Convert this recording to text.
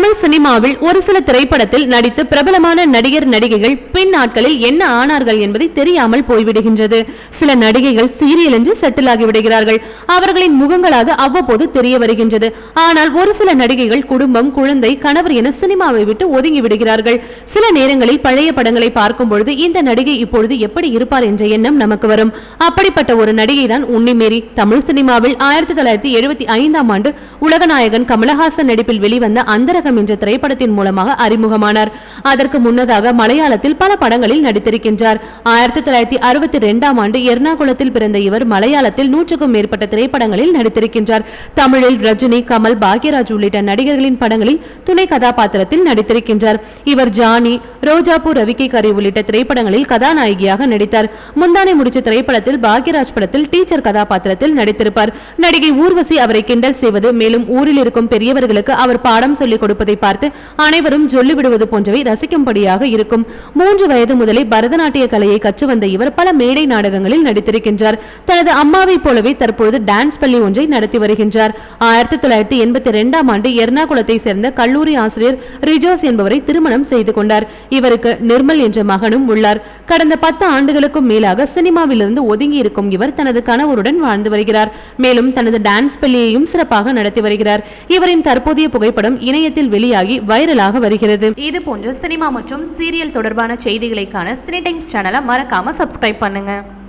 தமிழ் சினிமாவில் ஒரு சில திரைப்படத்தில் நடித்து பிரபலமான நடிகர் நடிகைகள் பின் நாட்களில் என்ன ஆனார்கள் என்பதை தெரியாமல் போய்விடுகின்றது. சில நடிகைகள் சீரியல் என்று செட்டில் ஆகிவிடுகிறார்கள் அவர்களின் முகங்களாக அவ்வப்போது தெரிய வருகின்றது. ஆனால் ஒரு சில நடிகைகள் குடும்பம் குழந்தை கணவர் என சினிமாவை விட்டு ஒதுங்கி விடுகிறார்கள். சில நேரங்களில் பழைய படங்களை பார்க்கும் பொழுது இந்த நடிகை இப்பொழுது எப்படி இருப்பார் என்ற எண்ணம் நமக்கு வரும். அப்படிப்பட்ட ஒரு நடிகை தான் உன்னிமேரி தமிழ் சினிமாவில் ஆயிரத்தி தொள்ளாயிரத்தி எழுபத்தி ஐந்தாம் ஆண்டு உலகநாயகன் கமலஹாசன் நடிப்பில் வெளிவந்த அந்தரக நாடகம் என்ற திரைப்படத்தின் மூலமாக அறிமுகமானார். அதற்கு முன்னதாக மலையாளத்தில் பல படங்களில் நடித்திருக்கின்றார். ஆயிரத்தி தொள்ளாயிரத்தி அறுபத்தி இரண்டாம் ஆண்டு எர்ணாகுளத்தில் பிறந்த இவர் மலையாளத்தில் நூற்றுக்கும் மேற்பட்ட திரைப்படங்களில் நடித்திருக்கின்றார். தமிழில் ரஜினி கமல் பாக்யராஜ் உள்ளிட்ட நடிகர்களின் படங்களில் துணை கதாபாத்திரத்தில் நடித்திருக்கின்றார். இவர் ஜானி ரோஜாபூர் ரவிக்கை கரி உள்ளிட்ட திரைப்படங்களில் கதாநாயகியாக நடித்தார். முந்தானை முடிச்ச திரைப்படத்தில் பாக்யராஜ் படத்தில் டீச்சர் கதாபாத்திரத்தில் நடித்திருப்பார். நடிகை ஊர்வசி அவரை கிண்டல் செய்வது மேலும் ஊரில் இருக்கும் பெரியவர்களுக்கு அவர் பாடம் சொல்லிக் கொடுப்பார் கொடுப்பதை பார்த்து அனைவரும் சொல்லிவிடுவது போன்றவை ரசிக்கும்படியாக இருக்கும். மூன்று வயது முதலே பரதநாட்டிய கலையை கற்று வந்த இவர் பல மேடை நாடகங்களில் நடித்திருக்கின்றார். தனது அம்மாவை போலவே தற்பொழுது டான்ஸ் பள்ளி ஒன்றை நடத்தி வருகின்றார். ஆயிரத்தி தொள்ளாயிரத்தி எண்பத்தி இரண்டாம் ஆண்டு எர்ணாகுளத்தை சேர்ந்த கல்லூரி ஆசிரியர் ரிஜோஸ் என்பவரை திருமணம் செய்து கொண்டார். இவருக்கு நிர்மல் என்ற மகனும் உள்ளார். கடந்த பத்து ஆண்டுகளுக்கும் மேலாக சினிமாவிலிருந்து ஒதுங்கி இருக்கும் இவர் தனது கணவருடன் வாழ்ந்து வருகிறார். மேலும் தனது டான்ஸ் பள்ளியையும் சிறப்பாக நடத்தி வருகிறார். இவரின் தற்போதைய புகைப்படம் இணையத்தில் வெளியாகி வைரலாக வருகிறது. இது போன்ற சினிமா மற்றும் சீரியல் தொடர்பான செய்திகளைக்கான சினி டைம்ஸ் சேனலை மறக்காம சப்ஸ்கிரைப் பண்ணுங்க.